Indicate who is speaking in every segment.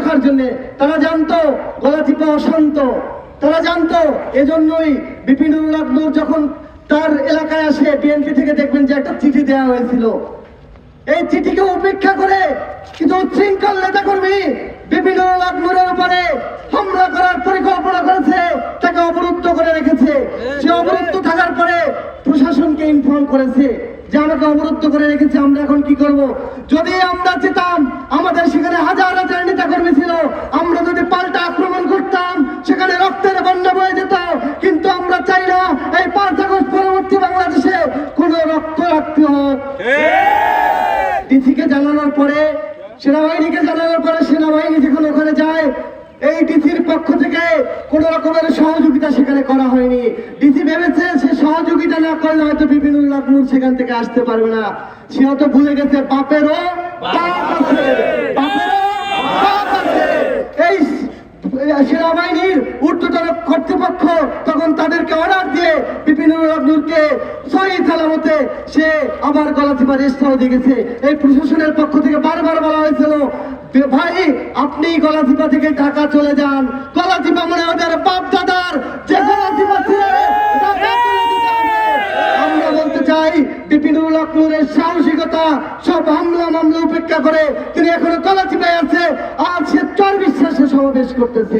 Speaker 1: রাখার জন্য। তারা জানতো গলাচিপা অশান্ত। তারা জানতো এজন্যই বিপিনুল আব্দুর যখন তার এলাকায় আসে বিএনপি থেকে দেখবেন যে একটা চিঠি দেওয়া হয়েছিল। এই চিঠিকে উপেক্ষা করে কিন্তু উচ্ছৃঙ্খল নেতাকর্মী লাখনুরের উপরে হামলা করার পরিকল্পনা করেছে, তাকে অবরুদ্ধ করে রেখেছে। সে অবরুদ্ধ থাকার পরে প্রশাসনকে ইনফর্ম করেছে যে আমাকে অবরুদ্ধ করে রেখেছে, আমরা এখন কি করব? যদি আমরা যেতাম আমাদের সেখানে হাজার নেতাকর্মী ছিল আমরা যদি পাল্টা আক্রমণ করতাম সেখানে রক্তের বন্যা বয়ে যেত কিন্তু আমরা চাই না এই পাঁচ আগস্ট পরবর্তী বাংলাদেশে কোনো রক্ত রাখতে হোক ডিসিকে জানানোর পরে, সেনাবাহিনীকে জানানোর পরে সেনাবাহিনী যখন ওখানে যায়, এই ডিসির পক্ষ থেকে কোন রকমের সহযোগিতা সেখানে করা হয়নি। ডিসি ভেবেছে সে সহযোগিতা না করলে হয়তো বিভিন্ন লাগুর সেখান থেকে আসতে পারবে না। সে হয়তো ভুলে গেছে, বাপেরও বাপ আছে বাপেরও বাপ আছে এই সেনাবাহিনীর ঊর্ধ্বতন কর্তৃপক্ষ তখন তাদেরকে অর্ডার দিয়ে বিপিন আব্দুলকে সহি সালামতে সে আবার গলাচিপা দিয়ে গেছে। এই প্রশাসনের পক্ষ থেকে বারবার বলা হয়েছিল ভাই, আপনি গলাচিপা থেকে ঢাকা চলে যান। গলাচিপা মনে ওদের বাপ দাদার যে গলাচিপা ছিল ঢাকা চলে যেতে হবে। আমরা বলতে চাই সাহসিকতা, সব হামলা মামলা উপেক্ষা করে তিনি এখনও কলাচিপায় আছে। আজ সে চর বিশ্বাসে সমাবেশ করতেছে।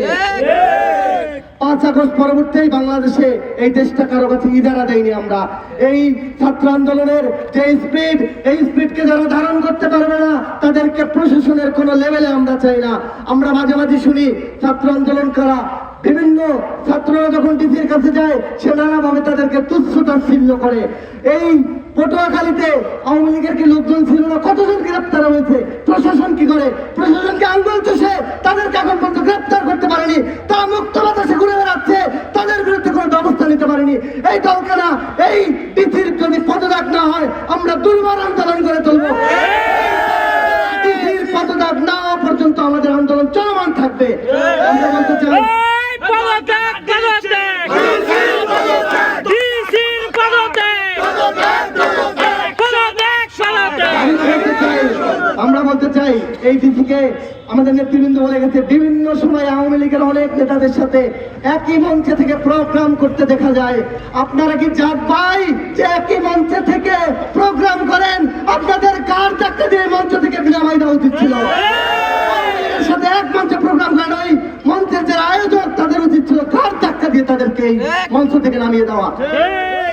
Speaker 1: পাঁচ আগস্ট পরবর্তী বাংলাদেশে এই দেশটা কারও কাছে ইদারা দেয়নি আমরা। এই ছাত্র আন্দোলনের যে স্পিড এই স্পিডকে যারা ধারণ করতে পারবে না, তাদেরকে প্রশাসনের কোনো লেভেলে আমরা চাই না। আমরা মাঝে মাঝে শুনি, ছাত্র আন্দোলন করা, বিভিন্ন ছাত্ররা যখন ডিসির কাছে যায়, সে নানাভাবে তাদেরকে তুচ্ছ তাচ্ছিল্য করে। এই পটুয়াখালীতে আওয়ামী লীগের কি লোকজন ছিল না? কতজন গ্রেপ্তার হয়েছে? প্রশাসন কি করে? প্রশাসনকে আঙ্গুল চষে তাদেরকে এখন পর্যন্ত গ্রেপ্তার করতে পারেনি? তারা মুক্ত বাতাসে ঘুরে বেড়াচ্ছে তাদের বিরুদ্ধে কোনো ব্যবস্থা নিতে পারেনি। এই দলকে না এই ডিসির যদি পদত্যাগ না হয়, আমরা দুর্বার আন্দোলন করে তুলবো। পদত্যাগ না পর্যন্ত আমাদের আন্দোলন চলমান থাকবে। আমরা বলতে চাই
Speaker 2: এই পদত্যাগ পদত্যাগ ডিসির পদত্যাগ পদত্যাগ পদত্যাগ
Speaker 1: আমি বলতে চাই চাই এই দিদিকে আমাদের নেতৃবৃন্দ বলে গেছে, বিভিন্ন সময় আওয়ামী লীগের অনেক নেতাদের সাথে একই মঞ্চে থেকে প্রোগ্রাম করতে দেখা যায়। আপনারা কি জাত ভাই যে একই মঞ্চে থেকে প্রোগ্রাম করেন? আপনাদের কার চাকরি দিয়ে মঞ্চ থেকে বিনামাই দেওয়া উচিত ছিল? সাথে এক মঞ্চে প্রোগ্রাম করেন ওই মঞ্চের যে আয়োজক, তাদের উচিত ছিল কার চাক্কা দিয়ে তাদেরকে মঞ্চ থেকে নামিয়ে দেওয়া।